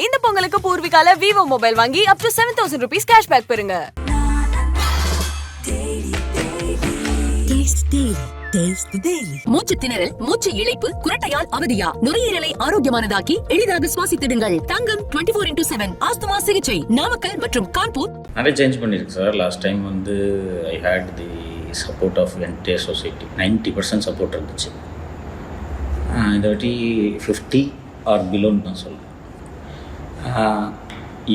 இந்த பொங்கலுக்கு பூர்விகால Vivo mobile வாங்கி up to seven thousand rupees cashback பெறுங்க. மூச்சு திணறல் மூச்சு இழைப்பு குரட்டையால் அவதியா? நுரையீரலை ஆரோக்கியமானதாக்கி எளிதாக சுவாசித்திடுங்கள். Thangam twenty four into seven asthma சிகிச்சை நாமக்கல் மற்றும் கான்பூர். நிறைய சேஞ்ச் பண்ணியிருக்கு சார் லாஸ்ட் டைம் வந்து I had the support of entire society ninety percent support இருந்துச்சு. இந்த வாட்டி ஃபிஃப்டி ஆர் பிலோன்னு தான் சொல்லுவேன்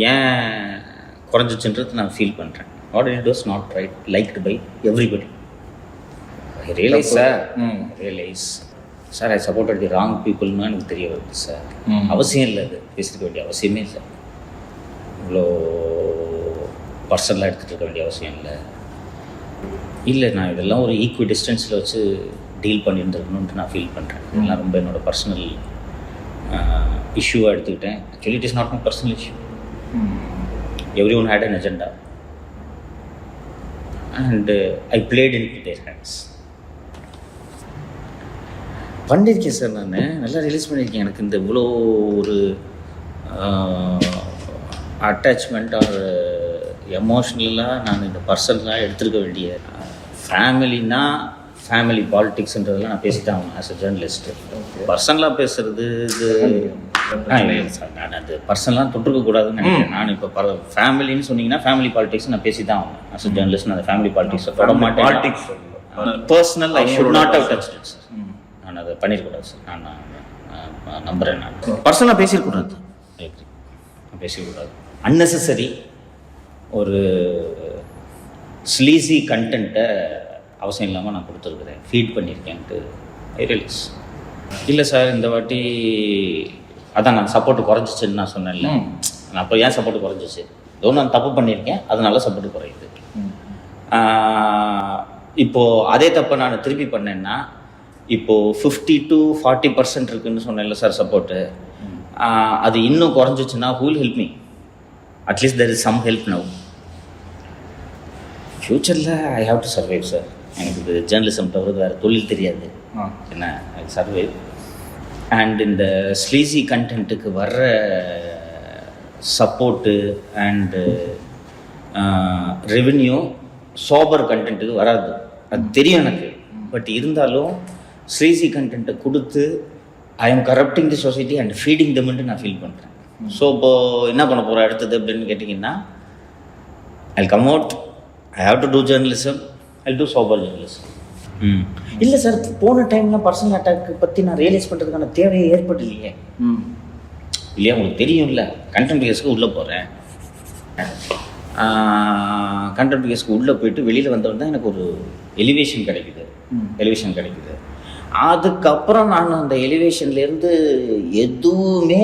ஏன் குறைஞ்சிச்சுன்றது நான் ஃபீல் பண்ணுறேன் what it was not right liked by everybody I realise sir realise sir I supported the wrong பீப்புள்னு எனக்கு தெரிய வருது சார் அவசியம் இல்லை அது. பேசிக்க வேண்டிய அவசியமே இல்லை. இவ்வளோ பர்சனலாக எடுத்துகிட்டு இருக்க வேண்டிய அவசியம் இல்லை. இல்லை நான் இதெல்லாம் ஒரு ஈக்குவல் டிஸ்டன்ஸில் வச்சு டீல் பண்ணியிருந்துருக்கணுன்ட்டு நான் ஃபீல் பண்ணுறேன் இதெல்லாம் ரொம்ப என்னோட பர்சனல் இஷ்யூவாக எடுத்துக்கிட்டேன். Actually it is not my personal issue every one had an agenda and I played in their hands பண்ணியிருக்கேன் சார் நான். நல்லா ரிலீஸ் பண்ணியிருக்கேன் எனக்கு இந்த இவ்வளோ ஒரு அட்டாச்மெண்ட் ஆர் எமோஷ்னலாக நான் இந்த பர்சனலாக எடுத்துருக்க வேண்டிய ஃபேமிலினா ஃபேமிலி பாலிட்டிக்ஸ்ன்றதெல்லாம் நான் பேசித்தான் ஆகணும் ஆஸ் அ ஜேர்னலிஸ்ட்டு பர்சனலாக பேசுறது இது சார் நான் அது பர்சனலாக தொட்டிருக்கக்கூடாதுன்னு நினைக்கிறேன். நான் இப்போ பர ஃபேமிலின்னு சொன்னீங்கன்னா ஃபேமிலி பாலிட்டிக்ஸ் நான் பேசி தான் ஆகணும். ஆஸ் அ ஜேர்னலிஸ்ட் நான் ஃபேமிலி பாலிட்டிக்ஸை தொட மாட்டேன். Personal I should not have touch sir நான் அதை பண்ணியிருக்கூடாது சார் நான் நம்புகிறேன் நான் பர்சனலாக. நான். பேசியிருக்கூடாது அன்னெசரி ஒரு ஸ்லீசி கண்டென்ட்டை அவசியம் இல்லாமல் நான் கொடுத்துருக்குறேன். ஃபீட் பண்ணியிருக்கேன்ட்டு ஐ ரியலைஸ் இல்லை சார் இந்த வாட்டி அதான் நான் சப்போர்ட் குறைஞ்சிச்சுன்னு நான் சொன்னேன்ல. நான் அப்போ ஏன் சப்போர்ட் குறைஞ்சிச்சு? ஏதோ நான் தப்பு பண்ணியிருக்கேன் அதனால சப்போர்ட் குறையுது. ஆஹ் இப்போ அதே தப்பை நான் திருப்பி பண்ணேன்னா இப்போ ஃபிஃப்டி டு ஃபார்ட்டி பர்சன்ட் இருக்குன்னு சொன்னேன்ல சார் சப்போர்ட்டு அது இன்னும் குறைஞ்சிச்சுன்னா who'll help me at least there is some help now ஃப்யூச்சரில் I have to survive sir எனக்கு இது ஜேர்னலிசம் தவிர வேறு தொழில் தெரியாது. என்ன சர்வைவ் அண்ட் இந்த ஸ்லீசி கண்டென்ட்டுக்கு வர்ற சப்போர்ட்டு அண்டு ரெவென்யூ சோபர் கண்டென்ட்டுக்கு வராது. அது தெரியும் எனக்கு. பட் இருந்தாலும் ஸ்லீசி கண்டென்ட்டை கொடுத்து I am corrupting the society and feeding தம்ன்ட்டு நான் ஃபீல் பண்ணுறேன் ஸோ இப்போது என்ன பண்ண போகிறேன் அடுத்தது அப்படின்னு கேட்டிங்கன்னா I come out I have to do journalism I do sober journalism hmm. இல்லை சார் போன டைம்லாம் பர்சனல் அட்டாக் பற்றி நான் ரியலைஸ் பண்ணுறதுக்கான தேவையே ஏற்படலையே. இல்லையா உங்களுக்கு தெரியும்ல கண்டென்ட் கேஸ்க்கு உள்ளே போகிறேன் கண்டென்ட் கேஸ்க்கு உள்ளே போயிட்டு வெளியில் வந்தவன் தான் எனக்கு ஒரு எலிவேஷன் கிடைக்குது. எலிவேஷன் கிடைக்குது. அதுக்கப்புறம் நான் அந்த எலிவேஷன்லேருந்து எதுவுமே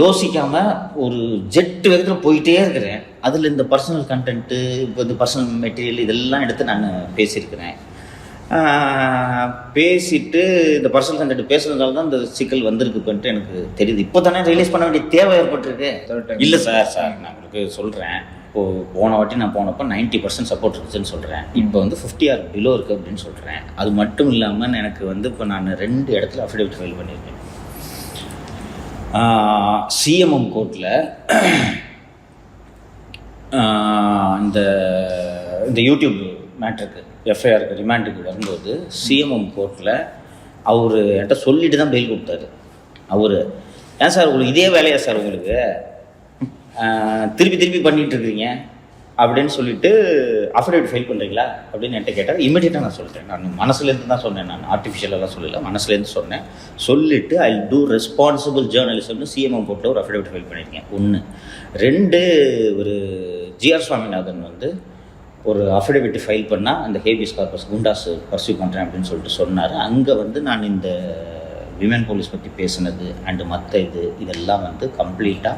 யோசிக்காமல் ஒரு ஜெட் வேகத்தில் போயிட்டே இருக்கிறேன். அதில் இந்த பர்சனல் கண்டென்ட்டு இப்போ இந்த பர்சனல் மெட்டீரியல் இதெல்லாம் எடுத்து நான் பேசியிருக்கிறேன். பேசிட்டு இந்த பர்சனல் கண்டென்ட் பேசுனதால தான் இந்த சிக்கல் வந்திருக்குன்ட்டு எனக்கு தெரியுது. இப்போ தானே ரிலீஸ் பண்ண வேண்டிய தேவை ஏற்பட்டிருக்கு. இல்லை சார் சார் நான் உங்களுக்கு சொல்கிறேன் இப்போது போன வாட்டி நான் போனப்போ நைன்ட்டி பர்சன்ட் சப்போர்ட் இருந்துச்சுன்னு சொல்கிறேன் இப்போ வந்து ஃபிஃப்டி ஆர் பிலோ இருக்குது அப்படின்னு சொல்கிறேன் அது மட்டும் இல்லாமல் எனக்கு வந்து இப்போ நான் ரெண்டு இடத்துல அஃபிடேவிட் ஃபைல் பண்ணியிருக்கேன். சிஎம்எம் கோர்ட்டில் இந்த இந்த யூடியூப் மேட்ருக்கு எஃப்ஐஆருக்கு ரிமாண்டுக்கு வரும்போது சிஎம்எம் கோர்ட்டில் அவர் என்கிட்ட சொல்லிட்டு தான் பெயில் கொடுத்தாரு. அவர் ஏன் சார் உங்களுக்கு இதே வேலையா சார் உங்களுக்கு? திருப்பி திருப்பி பண்ணிகிட்டு இருக்கிறீங்க. அப்படின்னு சொல்லிட்டு அஃபிடேவிட் ஃபைல் பண்ணுறீங்களா அப்படின்னு என்கிட்ட கேட்டார். இமீடியட்டாக நான் சொல்லிட்டேன். நான் மனசுலேருந்து தான் சொன்னேன் நான். ஆர்டிஃபிஷியலாக சொல்லல மனசுலேருந்து சொன்னேன். சொல்லிட்டு ஐ டூ ரெஸ்பான்சிபிள் ஜேர்னலிசம்னு சிஎம்எம் போர்ட்டில் ஒரு அஃபிடேவிட் ஃபைல் பண்ணியிருக்கேன் ஒன்று ரெண்டு ஒரு ஜிஆர் சுவாமிநாதன் வந்து ஒரு அஃபிடவிட் ஃபைல் பண்ணால் அந்த ஹேபிஸ் கார்பஸ் குண்டாஸ் பர்சியூ பண்ணுறேன் அப்படின்னு சொல்லிட்டு சொன்னார். அங்கே வந்து நான் இந்த விமன் போலீஸ் பற்றி பேசுனது அண்டு மற்ற இது இதெல்லாம் வந்து கம்ப்ளீட்டாக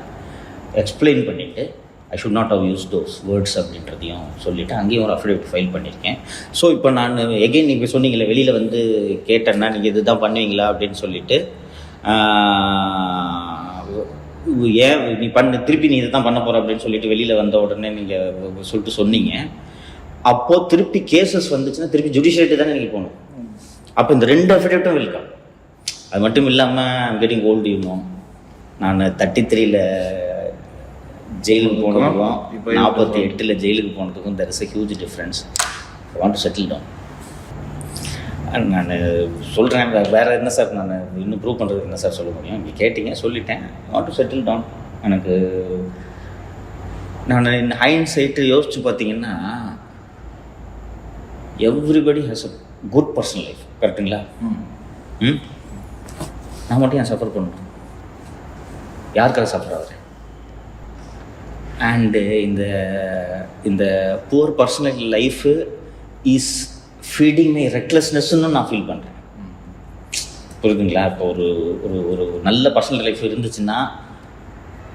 எக்ஸ்பிளைன் பண்ணிவிட்டு I should not have use those words அப்படின்றதையும் சொல்லிவிட்டு அங்கேயும் ஒரு அஃபிடவிட் ஃபைல் பண்ணியிருக்கேன் ஸோ இப்போ நான் எகெயின் நீங்கள் சொன்னீங்களே வெளியில் வந்து கேட்டேன்னா நீங்கள் இதுதான் பண்ணுவீங்களா அப்படின்னு சொல்லிவிட்டு ஏன் நீ பண்ணு திருப்பி நீ இதை தான் பண்ண போகிற அப்படின்னு சொல்லிட்டு வெளியில் வந்த உடனே நீங்கள் சொல்லிட்டு சொன்னீங்க. அப்போது திருப்பி கேசஸ் வந்துச்சுன்னா திருப்பி ஜுடிஷியரிட்டி தானே நீங்கள் போகணும். அப்போ இந்த ரெண்டு அஃபிடேவிட்டும் வெல்கம் அது மட்டும் இல்லாமல் கெட்டிங் ஓல்டு யூனும் நான் தேர்ட்டி த்ரீல ஜெயிலுக்கு போனதுக்கும் நாற்பத்தி எட்டில் ஜெயிலுக்கு போனதுக்கும் there is a huge difference want to settle down நான் சொல்கிறேன் வேறு என்ன சார் நான் இன்னும் ப்ரூவ் பண்ணுறதுக்கு என்ன சார் சொல்ல முடியும்? இப்படி கேட்டிங்க சொல்லிட்டேன். வாண்ட் டு செட்டில் டவுன் எனக்கு நான் ஹைண்ட் சைட்டு யோசித்து பார்த்தீங்கன்னா everybody has a good personal life கரெக்டுங்களா ம். நான் மட்டும் ஏன் சஃபர் பண்ணணும்? யாருக்காக சஃபர் ஆகுறேன் அண்டு இந்த இந்த poor personal life is feeding my ரெக்லெஸ்னஸ்ன்னு நான் ஃபீல் பண்ணுறேன் புரியுதுங்களா? இப்போ ஒரு ஒரு ஒரு நல்ல பர்சனல் லைஃப் இருந்துச்சுன்னா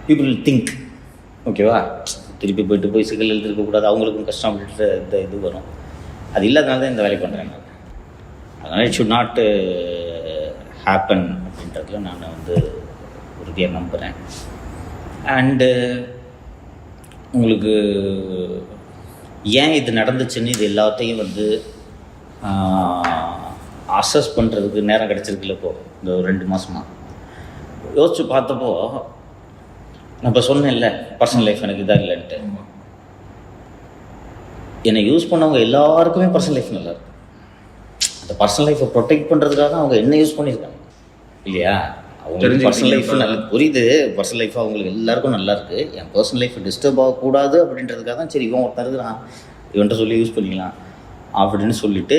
பீப்புள் திங்க் ஓகேவா திருப்பி போயிட்டு போய் சிக்கல் எழுதிருக்கக்கூடாது அவங்களுக்கும் கஷ்டம் அப்படின்ற இந்த இது வரும். அது இல்லாதனால தான் இந்த வேலை பண்ணுறேன் நான். அதனால் இட் ஷுட் நாட் ஹேப்பன் அப்படின்றதுல நான் வந்து உறுதியாக நம்புகிறேன் அண்டு uh, உங்களுக்கு ஏன் இது நடந்துச்சுன்னு இது எல்லாத்தையும் வந்து அசஸ் பண்ணுறதுக்கு நேரம் கிடச்சிருக்குல்ல இப்போ இந்த ஒரு ரெண்டு மாதமாக யோசிச்சு பார்த்தப்போ நான் இப்போ சொன்னேன்ல பர்சனல் லைஃப் எனக்கு இதாக இல்லைன்ட்டு. என்னை யூஸ் பண்ணவங்க எல்லாருக்குமே பர்சனல் லைஃப் நல்லா இருக்கு. அந்த பர்சனல் லைஃப்பை ப்ரொடெக்ட் பண்ணுறதுக்காக தான் அவங்க என்ன யூஸ் பண்ணியிருக்காங்க. இல்லையா? அவங்க தெரிஞ்சுக்கிட்டீங்க பர்சனல் லைஃப். நல்ல புரியுது. பர்சனல் லைஃப் அவங்களுக்கு எல்லாருக்கும் நல்லா இருக்கு. என் பர்சனல் லைஃப் டிஸ்டர்ப் ஆகக்கூடாது அப்படின்றதுக்காக தான் சரி இவன் ஒருத்தன் இருக்கிறான். இவன்ட்ட சொல்லி யூஸ் பண்ணிக்கலாம். அப்படின்னு சொல்லிட்டு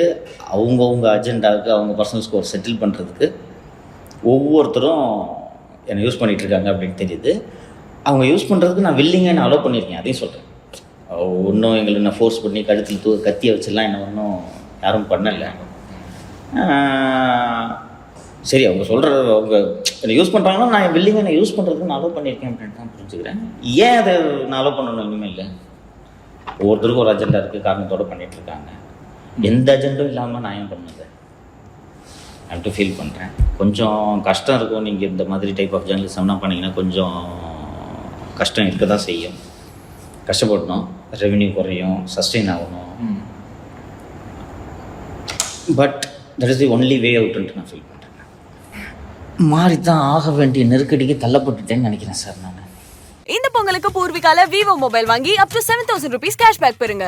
அவங்கவுங்க அஜெண்டாவுக்கு அவங்க பர்சனல் ஸ்கோர் செட்டில் பண்ணுறதுக்கு ஒவ்வொருத்தரும் என்னை யூஸ் பண்ணிகிட்ருக்காங்க இருக்காங்க அப்படின்னு தெரியுது. அவங்க யூஸ் பண்ணுறதுக்கு நான் வில்லிங்க நான் அலோவ் பண்ணியிருக்கேன் அதையும் சொல்கிறேன் ஒன்றும் எங்களை நான் ஃபோர்ஸ் பண்ணி கழுத்தில் தூ கத்தியை வச்சுலாம் என்ன ஒன்றும் யாரும் பண்ணலை. சரி அவங்க சொல்கிற அவங்க என்னை யூஸ் பண்ணுறாங்கன்னா நான் வில்லிங்க நான் யூஸ் பண்ணுறதுக்கு நான் அலோவ் பண்ணியிருக்கேன் அப்படின்னு தான் புரிஞ்சுக்கிறேன். ஏன் அதை நான் அலோவ் பண்ணணும் இனிமேல் இல்லை. ஒவ்வொருத்தருக்கும் ஒரு அஜெண்டா இருக்குது காரணத்தோடு பண்ணிகிட்ருக்காங்க இருக்காங்க எந்த அஜெண்டும் இல்லாமல் நான் ஏன் பண்ணது? டு ஃபீல் பண்ணுறேன் கொஞ்சம் கஷ்டம் இருக்கும். நீங்கள் இந்த மாதிரி டைப் ஆஃப் ஜேர்னலிசம்லாம் பண்ணீங்கன்னா கொஞ்சம் கஷ்டம் இருக்க தான் செய்யும். கஷ்டப்படணும். ரெவென்யூ குறையும். சஸ்டெயின் ஆகணும். But that is the only way அவுட்ன்ட்டு நான் ஃபீல் பண்ணுறேன் மாறி தான் ஆக வேண்டிய நெருக்கடிக்கு தள்ளப்பட்டுட்டேன்னு நினைக்கிறேன் சார் நான். இந்த பொங்கலுக்கு பூர்விகால விவோ மொபைல் வாங்கி up to seven thousand rupees cashback பெறுங்க.